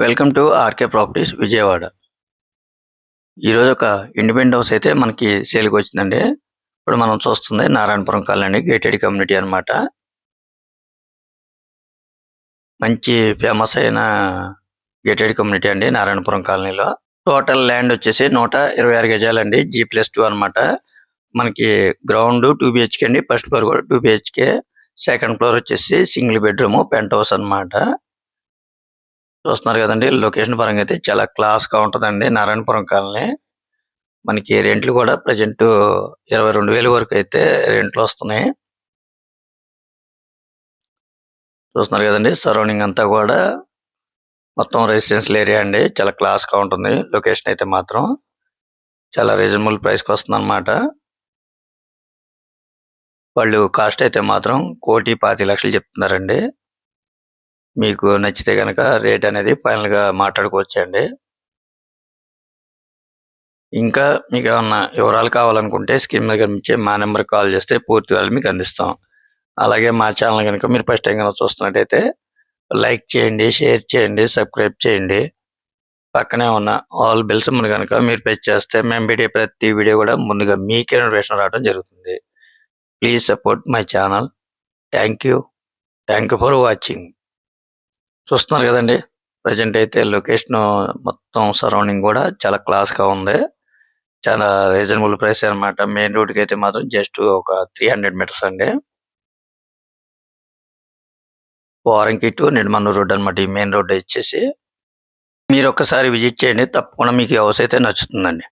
Welcome to R K properties Vijayawada. ఈరోజు ఒక independent house అయితే మనకి సేల్కి వచ్చిందండి. ఇప్పుడు మనం చూస్తుంది నారాయణపురం కాలనీ గేటెడ్ కమ్యూనిటీ అన్నమాట. మంచి ఫేమస్ అయిన గేటెడ్ కమ్యూనిటీ అండి నారాయణపురం కాలనీలో. టోటల్ ల్యాండ్ వచ్చేసి నూట ఇరవై ఆరు గజాలండి జీ ప్లస్ టూ అనమాట మనకి ground two B H K అండి ఫస్ట్ ఫ్లోర్ కూడా two B H K. Second floor వచ్చేసి సింగిల్ బెడ్రూమ్ పెంట్ హౌస్ అన్నమాట. చూస్తున్నారు కదండి. లొకేషన్ పరంగా అయితే చాలా క్లాస్గా ఉంటుందండి నారాయణపురం కాలనీ. మనకి రెంట్లు కూడా ప్రజెంట్ ఇరవై రెండు వేలు వరకు అయితే రెంట్లు వస్తున్నాయి. చూస్తున్నారు కదండి. సరౌండింగ్ అంతా కూడా మొత్తం రెసిడెన్షియల్ ఏరియా అండి. చాలా క్లాస్గా ఉంటుంది. లొకేషన్ అయితే మాత్రం చాలా రీజనబుల్ ప్రైస్కి వస్తుంది అనమాట వాళ్ళు కాస్ట్ అయితే మాత్రం కోటి పాతి లక్షలు చెప్తున్నారండి. మీకు నచ్చితే కనుక రేట్ అనేది ఫైనల్గా మాట్లాడుకోవచ్చండి. ఇంకా మీకు ఏమన్నా వివరాలు కావాలనుకుంటే స్క్రీన్ మీద కనిపించే మా నెంబర్ కాల్ చేస్తే పూర్తి వివరాలు మీకు అందిస్తాం. అలాగే మా ఛానల్ కనుక మీరు ఫస్ట్ టైం కనుక చూస్తున్నట్టయితే లైక్ చేయండి షేర్ చేయండి సబ్స్క్రైబ్ చేయండి. పక్కనే ఉన్న ఆల్ బిల్స్ మన కనుక మీరు ప్రెస్ చేస్తే మేము పెట్టే ప్రతి వీడియో కూడా ముందుగా మీకే నోటిఫికేషన్ రావడం జరుగుతుంది. Please support my channel thank you thank you for watching చూస్తున్నారు కదండి. ప్రజెంట్ అయితే లొకేషన్ మొత్తం సరౌండింగ్ కూడా చాలా క్లాస్గా ఉంది. చాలా రీజనబుల్ ప్రైస్ అన్నమాట. మెయిన్ రోడ్కి అయితే మాత్రం జస్ట్ ఒక త్రీ హండ్రెడ్ మీటర్స్ అండి. వారంకి టు నిడమన్నూరు రోడ్ అన్నమాట. ఈ మెయిన్ రోడ్ వచ్చేసి మీరు ఒక్కసారి విజిట్ చేయండి. తప్పకుండా మీకు హౌస్ అయితే నచ్చుతుందండి.